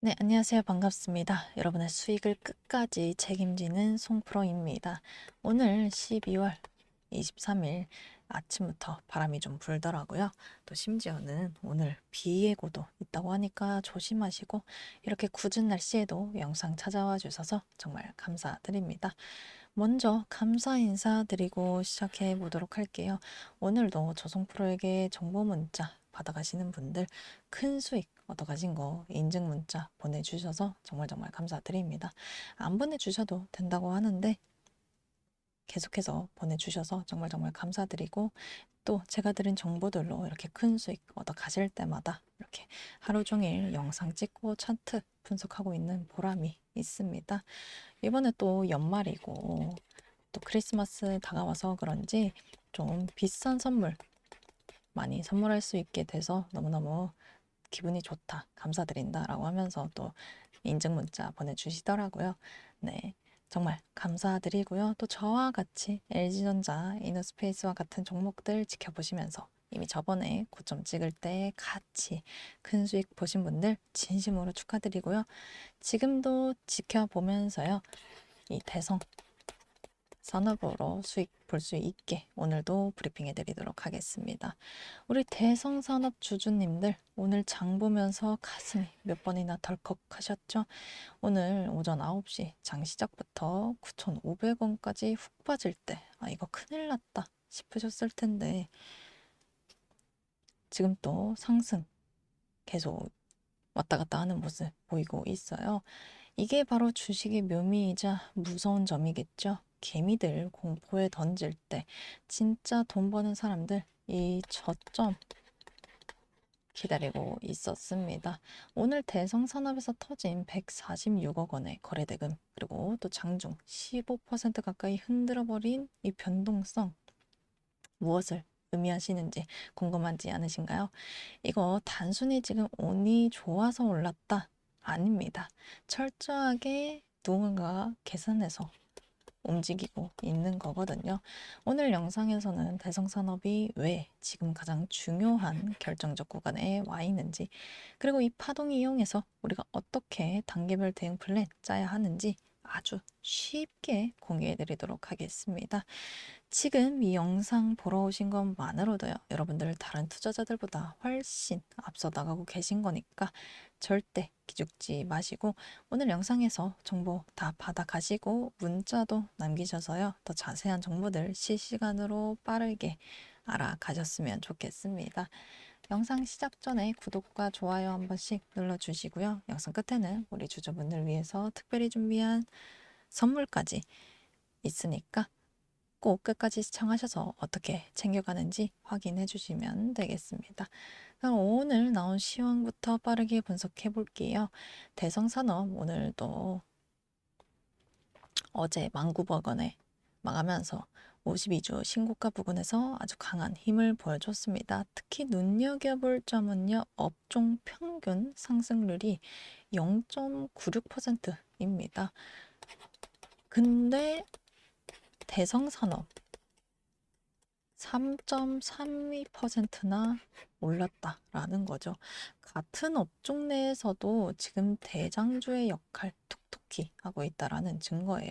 네, 안녕하세요. 반갑습니다. 여러분의 수익을 끝까지 책임지는 송프로입니다. 오늘 12월 23일 아침부터 바람이 좀 불더라고요. 또 심지어는 오늘 비 예고도 있다고 하니까 조심하시고 이렇게 굳은 날씨에도 영상 찾아와 주셔서 정말 감사드립니다. 먼저 감사 인사 드리고 시작해 보도록 할게요. 오늘도 조송프로에게 정보 문자 받아가시는 분들 큰 수익 얻어가신 거 인증 문자 보내주셔서 정말 정말 감사드립니다. 안 보내주셔도 된다고 하는데 계속해서 보내주셔서 정말 정말 감사드리고 또 제가 드린 정보들로 이렇게 큰 수익 얻어 가실 때마다 이렇게 하루 종일 영상 찍고 차트 분석하고 있는 보람이 있습니다. 이번에 또 연말이고 또 크리스마스 다가와서 그런지 좀 비싼 선물 많이 선물할 수 있게 돼서 너무너무 기분이 좋다, 감사드린다 라고 하면서 또 인증 문자 보내주시더라고요. 네. 정말 감사드리고요. 또 저와 같이 LG전자, 이노스페이스와 같은 종목들 지켜보시면서 이미 저번에 고점 찍을 때 같이 큰 수익 보신 분들 진심으로 축하드리고요. 지금도 지켜보면서요. 이 대성 산업으로 수익 볼 수 있게 오늘도 브리핑해 드리도록 하겠습니다. 우리 대성산업 주주님들 오늘 장 보면서 가슴이 몇 번이나 덜컥 하셨죠? 오늘 오전 9시 장 시작부터 9,500원까지 훅 빠질 때 아 이거 큰일 났다 싶으셨을 텐데 지금 또 상승 계속 왔다 갔다 하는 모습 보이고 있어요. 이게 바로 주식의 묘미이자 무서운 점이겠죠. 개미들 공포에 던질 때 진짜 돈 버는 사람들 이 저점 기다리고 있었습니다. 오늘 대성산업에서 터진 146억 원의 거래대금 그리고 또 장중 15% 가까이 흔들어 버린 이 변동성 무엇을 의미하시는지 궁금하지 않으신가요? 이거 단순히 지금 운이 좋아서 올랐다 아닙니다. 철저하게 누군가 계산해서 움직이고 있는 거거든요. 오늘 영상에서는 대성산업이 왜 지금 가장 중요한 결정적 구간에 와 있는지, 그리고 이 파동 이용해서 우리가 어떻게 단계별 대응 플랜 짜야 하는지 아주 쉽게 공유해 드리도록 하겠습니다. 지금 이 영상 보러 오신 것만으로도요, 여러분들 다른 투자자들보다 훨씬 앞서 나가고 계신 거니까 절대 기죽지 마시고 오늘 영상에서 정보 다 받아 가시고 문자도 남기셔서요, 더 자세한 정보들 실시간으로 빠르게 알아가셨으면 좋겠습니다. 영상 시작 전에 구독과 좋아요 한 번씩 눌러주시고요. 영상 끝에는 우리 주주분들 위해서 특별히 준비한 선물까지 있으니까 꼭 끝까지 시청하셔서 어떻게 챙겨가는지 확인해 주시면 되겠습니다. 그럼 오늘 나온 시황부터 빠르게 분석해 볼게요. 대성산업 오늘도 어제 19,900원에 마감하면서 52주 신고가 부근에서 아주 강한 힘을 보여줬습니다. 특히 눈여겨볼 점은요, 업종 평균 상승률이 0.96%입니다. 근데 대성산업 3.32%나 올랐다라는 거죠. 같은 업종 내에서도 지금 대장주의 역할 톡톡히 하고 있다라는 증거예요.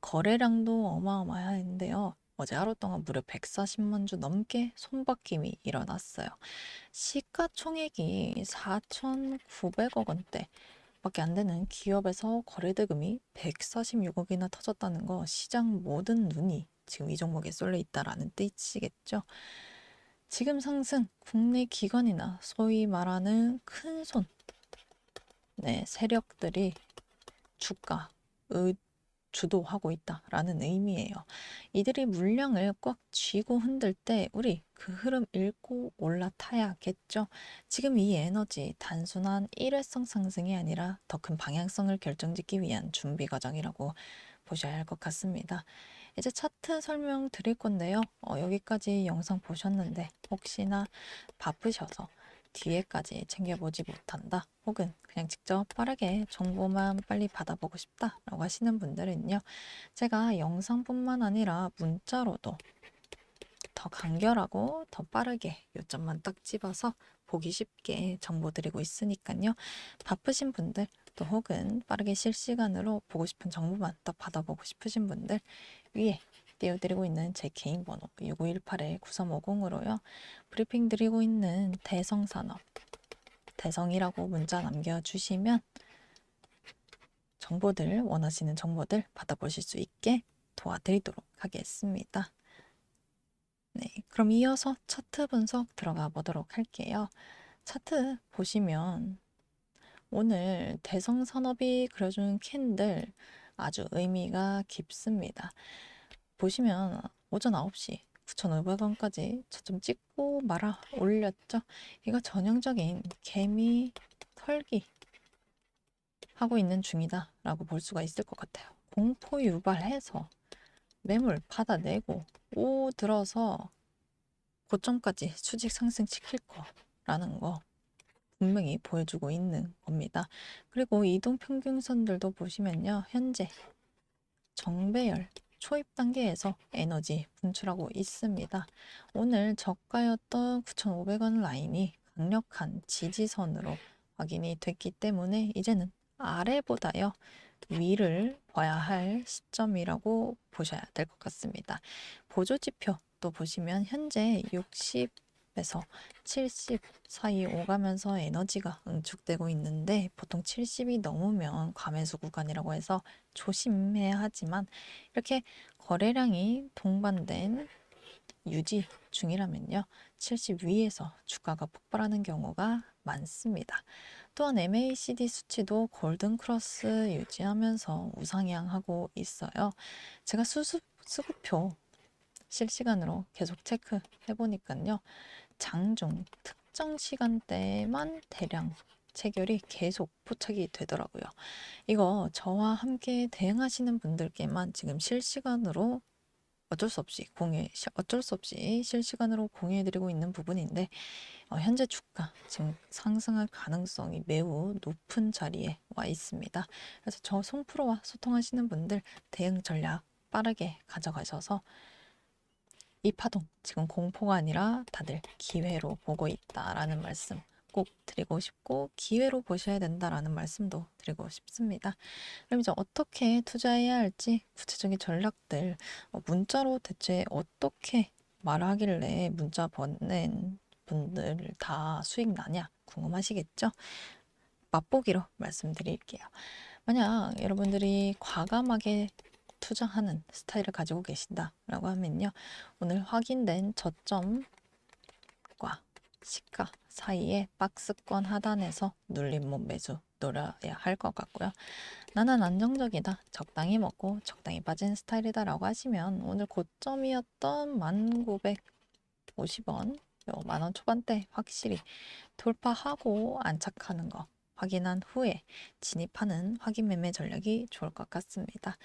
거래량도 어마어마한데요. 어제 하루 동안 무려 140만 주 넘게 손바뀜이 일어났어요. 시가총액이 4,900억 원대 밖에 안 되는 기업에서 거래대금이 146억이나 터졌다는 거 시장 모든 눈이 지금 이 종목에 쏠려 있다라는 뜻이겠죠. 지금 상승 국내 기관이나 소위 말하는 큰 손, 네, 세력들이 주가, 의, 주도하고 있다라는 의미예요. 이들이 물량을 꽉 쥐고 흔들 때 우리 그 흐름 읽고 올라타야겠죠. 지금 이 에너지 단순한 일회성 상승이 아니라 더 큰 방향성을 결정짓기 위한 준비 과정이라고 보셔야 할 것 같습니다. 이제 차트 설명 드릴 건데요. 어, 여기까지 영상 보셨는데 혹시나 바쁘셔서 뒤에까지 챙겨보지 못한다 혹은 그냥 직접 빠르게 정보만 빨리 받아보고 싶다 라고 하시는 분들은요. 제가 영상뿐만 아니라 문자로도 더 간결하고 더 빠르게 요점만 딱 집어서 보기 쉽게 정보 드리고 있으니까요. 바쁘신 분들 또 혹은 빠르게 실시간으로 보고 싶은 정보만 더 받아보고 싶으신 분들 위에 띄워드리고 있는 제 개인 번호 6918-9350으로요. 브리핑 드리고 있는 대성산업 대성이라고 문자 남겨주시면 정보들 원하시는 정보들 받아보실 수 있게 도와드리도록 하겠습니다. 네, 그럼 이어서 차트 분석 들어가 보도록 할게요. 차트 보시면 오늘 대성산업이 그려준 캔들 아주 의미가 깊습니다. 보시면 오전 9시 9,500원까지 저점 찍고 말아 올렸죠. 이거 전형적인 개미 털기 하고 있는 중이다 라고 볼 수가 있을 것 같아요. 공포 유발해서 매물 받아내고 오 들어서 고점까지 수직 상승 시킬 거라는 거 분명히 보여주고 있는 겁니다. 그리고 이동 평균선들도 보시면요. 현재 정배열 초입 단계에서 에너지 분출하고 있습니다. 오늘 저가였던 9,500원 라인이 강력한 지지선으로 확인이 됐기 때문에 이제는 아래보다요 위를 봐야 할 시점이라고 보셔야 될 것 같습니다. 보조 지표 또 보시면 현재 60 에서 70 사이 오가면서 에너지가 응축되고 있는데 보통 70이 넘으면 과매수 구간이라고 해서 조심해야 하지만 이렇게 거래량이 동반된 유지 중이라면요. 70 위에서 주가가 폭발하는 경우가 많습니다. 또한 MACD 수치도 골든 크로스 유지하면서 우상향하고 있어요. 제가 수수, 수급표 실시간으로 계속 체크해 보니까요. 장중 특정 시간대에만 대량 체결이 계속 포착이 되더라고요. 이거 저와 함께 대응하시는 분들께만 지금 실시간으로 어쩔 수 없이 공유, 어쩔 수 없이 실시간으로 공유해드리고 있는 부분인데 어, 현재 주가 지금 상승할 가능성이 매우 높은 자리에 와 있습니다. 그래서 저 송프로와 소통하시는 분들 대응 전략 빠르게 가져가셔서 이 파동 지금 공포가 아니라 다들 기회로 보고 있다라는 말씀 꼭 드리고 싶고 기회로 보셔야 된다라는 말씀도 드리고 싶습니다. 그럼 이제 어떻게 투자해야 할지 구체적인 전략들 어, 문자로 대체 어떻게 말하길래 문자 보낸 분들 다 수익 나냐 궁금하시겠죠? 맛보기로 말씀드릴게요. 만약 여러분들이 과감하게 투자하는 스타일을 가지고 계신다라고 하면요. 오늘 확인된 저점과 시가 사이에 박스권 하단에서 눌림목 매수 노려야 할 것 같고요. 나는 안정적이다. 적당히 먹고 적당히 빠진 스타일이다 라고 하시면 오늘 고점이었던 1950원, 만원 초반대 확실히 돌파하고 안착하는 거 확인한 후에 진입하는 확인 매매 전략이 좋을 것 같습니다.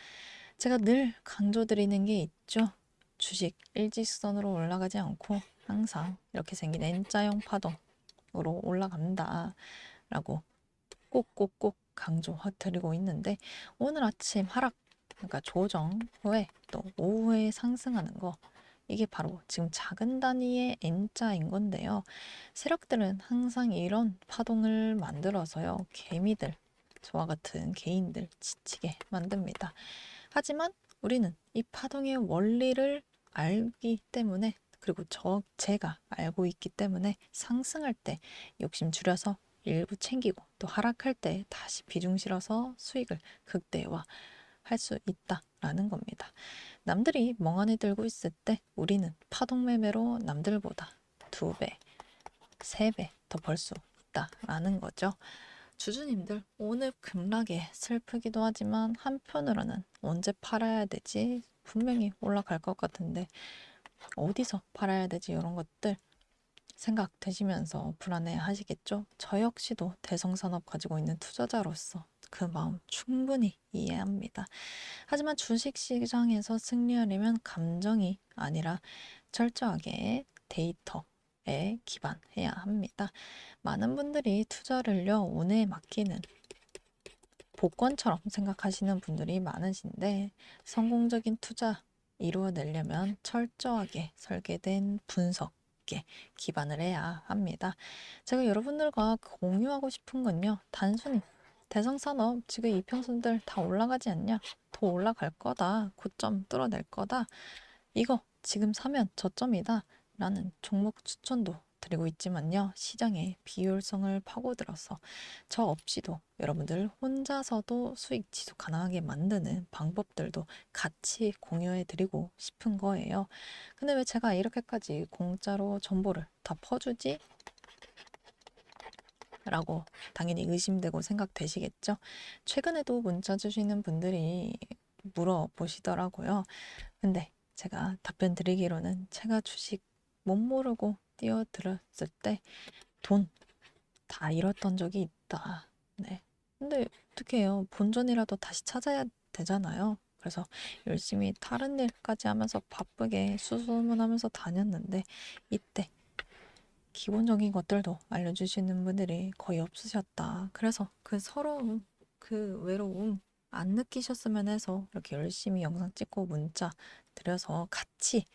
제가 늘 강조드리는 게 있죠. 주식 일직선으로 올라가지 않고 항상 이렇게 생긴 N자형 파동으로 올라간다 라고 꼭꼭꼭 강조드리고 있는데 오늘 아침 하락 그러니까 조정 후에 또 오후에 상승하는 거 이게 바로 지금 작은 단위의 N자인 건데요. 세력들은 항상 이런 파동을 만들어서요. 개미들, 저와 같은 개인들 지치게 만듭니다. 하지만 우리는 이 파동의 원리를 알기 때문에 그리고 저 제가 알고 있기 때문에 상승할 때 욕심 줄여서 일부 챙기고 또 하락할 때 다시 비중 실어서 수익을 극대화 할 수 있다라는 겁니다. 남들이 멍하니 들고 있을 때 우리는 파동 매매로 남들보다 두 배, 세 배 더 벌 수 있다라는 거죠. 주주님들 오늘 급락에 슬프기도 하지만 한편으로는 언제 팔아야 되지 분명히 올라갈 것 같은데 어디서 팔아야 되지 이런 것들 생각되시면서 불안해 하시겠죠? 저 역시도 대성산업 가지고 있는 투자자로서 그 마음 충분히 이해합니다. 하지만 주식시장에서 승리하려면 감정이 아니라 철저하게 데이터 에 기반해야 합니다. 많은 분들이 투자를요, 운에 맡기는 복권처럼 생각하시는 분들이 많으신데 성공적인 투자 이루어내려면 철저하게 설계된 분석 있게 기반을 해야 합니다. 제가 여러분들과 공유하고 싶은 건요. 단순히 대성산업 지금 이평선들 다 올라가지 않냐? 더 올라갈 거다. 고점 뚫어낼 거다. 이거 지금 사면 저점이다. 라는 종목 추천도 드리고 있지만요. 시장의 비효율성을 파고들어서 저 없이도 여러분들 혼자서도 수익 지속 가능하게 만드는 방법들도 같이 공유해 드리고 싶은 거예요. 근데 왜 제가 이렇게까지 공짜로 정보를 다 퍼주지? 라고 당연히 의심되고 생각되시겠죠? 최근에도 문자 주시는 분들이 물어보시더라고요. 근데 제가 답변 드리기로는 제가 주식 못 모르고 뛰어들었을 때 돈 다 잃었던 적이 있다. 네. 근데 어떻게 해요? 본전이라도 다시 찾아야 되잖아요. 그래서 열심히 다른 일까지 하면서 바쁘게 수소문하면서 다녔는데 이때 기본적인 것들도 알려주시는 분들이 거의 없으셨다. 그래서 그 서러움, 그 외로움 안 느끼셨으면 해서 이렇게 열심히 영상 찍고 문자 드려서 같이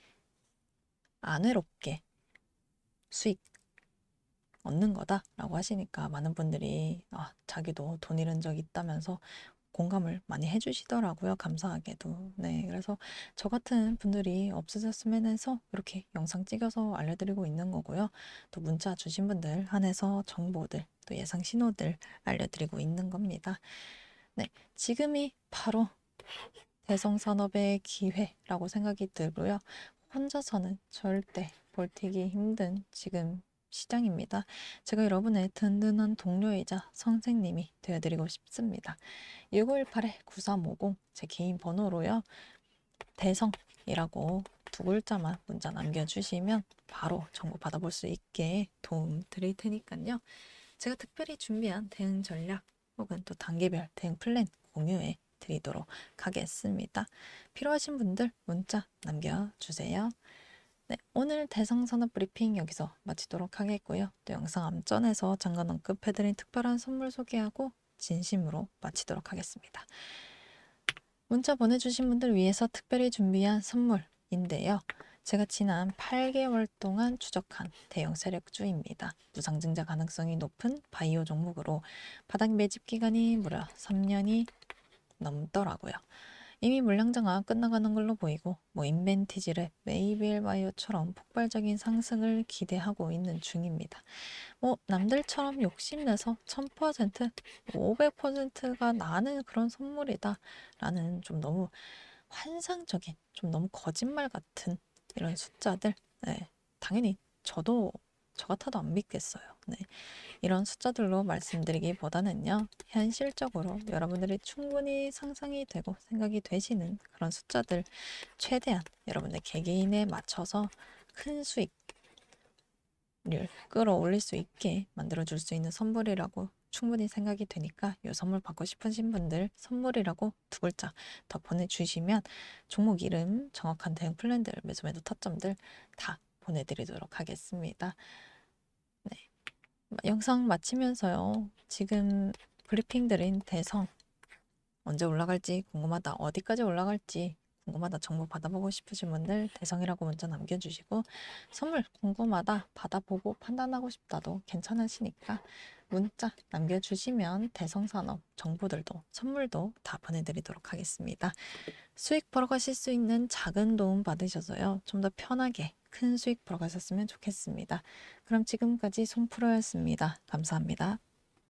안 외롭게 수익 얻는 거다라고 하시니까 많은 분들이 아, 자기도 돈 잃은 적 있다면서 공감을 많이 해주시더라고요. 감사하게도. 네. 그래서 저 같은 분들이 없으셨으면 해서 이렇게 영상 찍어서 알려드리고 있는 거고요. 또 문자 주신 분들 한해서 정보들, 또 예상 신호들 알려드리고 있는 겁니다. 네. 지금이 바로 대성산업의 기회라고 생각이 들고요. 혼자서는 절대 버티기 힘든 지금 시장입니다. 제가 여러분의 든든한 동료이자 선생님이 되어드리고 싶습니다. 6518-9350 제 개인 번호로요. 대성이라고 두 글자만 문자 남겨주시면 바로 정보 받아볼 수 있게 도움 드릴 테니까요. 제가 특별히 준비한 대응 전략 혹은 또 단계별 대응 플랜 공유해 드리도록 하겠습니다. 필요하신 분들 문자 남겨주세요. 네, 오늘 대성산업 브리핑 여기서 마치도록 하겠고요. 또 영상 앞전에서 잠깐 언급해드린 특별한 선물 소개하고 진심으로 마치도록 하겠습니다. 문자 보내주신 분들 위해서 특별히 준비한 선물인데요. 제가 지난 8개월 동안 추적한 대형 세력주입니다. 무상증자 가능성이 높은 바이오 종목으로 바닥 매집 기간이 무려 3년이 넘더라고요. 이미 물량 장악 끝나가는 걸로 보이고 뭐 인벤티지랩, 메이빌 바이오처럼 폭발적인 상승을 기대하고 있는 중입니다. 뭐 남들처럼 욕심내서 1000%, 500%가 나는 그런 선물이다 라는 좀 너무 환상적인, 좀 너무 거짓말 같은 이런 숫자들 네, 당연히 저도 저 같아도 안 믿겠어요. 네. 이런 숫자들로 말씀드리기보다는요, 현실적으로 여러분들이 충분히 상상이 되고 생각이 되시는 그런 숫자들 최대한 여러분의 개개인에 맞춰서 큰 수익을 끌어올릴 수 있게 만들어줄 수 있는 선물이라고 충분히 생각이 되니까 이 선물 받고 싶으신 분들 선물이라고 두 글자 더 보내주시면 종목 이름, 정확한 대응 플랜들, 매수 매도 타점들 다 보내드리도록 하겠습니다. 네. 영상 마치면서요. 지금 브리핑 드린 대성 언제 올라갈지 궁금하다. 어디까지 올라갈지 궁금하다. 정보 받아보고 싶으신 분들 대성이라고 문자 남겨주시고 선물 궁금하다. 받아보고 판단하고 싶다도 괜찮으시니까 문자 남겨주시면 대성산업 정보들도 선물도 다 보내드리도록 하겠습니다. 수익 벌어 가실 수 있는 작은 도움 받으셔서요. 좀 더 편하게 큰 수익 벌어가셨으면 좋겠습니다. 그럼 지금까지 송프로였습니다. 감사합니다.